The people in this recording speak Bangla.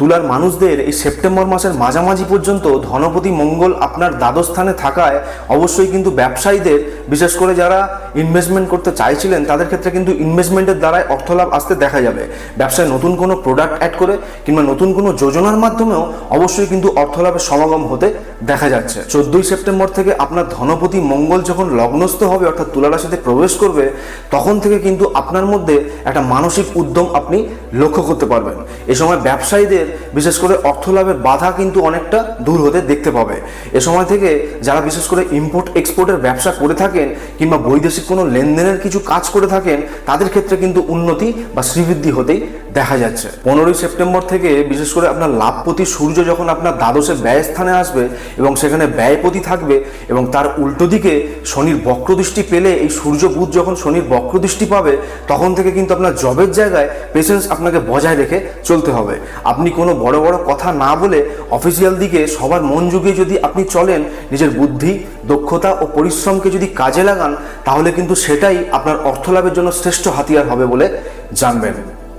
তুলার মানুষদের এই সেপ্টেম্বর মাসের মাঝামাঝি পর্যন্ত ধনপতি মঙ্গল আপনার দ্বাদস্থানে থাকায় অবশ্যই কিন্তু ব্যবসায়ীদের, বিশেষ করে যারা ইনভেস্টমেন্ট করতে চাইছিলেন, তাদের ক্ষেত্রে কিন্তু ইনভেস্টমেন্টের দ্বারাই অর্থলাভ আসতে দেখা যাবে। ব্যবসায় নতুন কোনো প্রোডাক্ট অ্যাড করে কিংবা নতুন কোনো যোজনার মাধ্যমেও অবশ্যই কিন্তু অর্থলাভের সমাগম হতে দেখা যাচ্ছে। চোদ্দই সেপ্টেম্বর থেকে আপনার ধনপতি মঙ্গল যখন লগ্নস্থ হবে, অর্থাৎ তুলা রাশিতে প্রবেশ করবে, তখন থেকে কিন্তু আপনার মধ্যে একটা মানসিক উদ্যম আপনি লক্ষ্য করতে পারবেন। এ সময় ব্যবসায়ীদের বিশেষ করে অর্থলাভের বাধা কিন্তু অনেকটা দূর হতে দেখতে পাবে। এ সময় থেকে যারা বিশেষ করে ইম্পোর্ট এক্সপোর্টের ব্যবসা করে থাকেন কিংবা বৈদেশিক কোনো লেনদেনের কিছু কাজ করে থাকেন, তাদের ক্ষেত্রে কিন্তু উন্নতি বা শ্রীবৃদ্ধি হতেই দেখা যাচ্ছে। পনেরোই সেপ্টেম্বর থেকে বিশেষ করে আপনার লাভপতি সূর্য যখন আপনার দ্বাদশে ব্যয় স্থানে আসবে এবং সেখানে ব্যয়পতি থাকবে এবং তার উল্টো দিকে শনির বক্রদৃষ্টি পেলে এই সূর্য বুধ যখন শনির বক্রদৃষ্টি পাবে, তখন থেকে কিন্তু আপনার জবের জায়গায় পেশেন্স আপনাকে বজায় রেখে চলতে হবে। আপনি কোনো বড় বড় কথা না বলে অফিসিয়াল দিকে সবার মন যুগে যদি আপনি চলেন, নিজের বুদ্ধি, দক্ষতা ও পরিশ্রমকে যদি কাজে লাগান, তাহলে কিন্তু সেটাই আপনার অর্থলাভের জন্য শ্রেষ্ঠ হাতিয়ার হবে বলে জানবেন।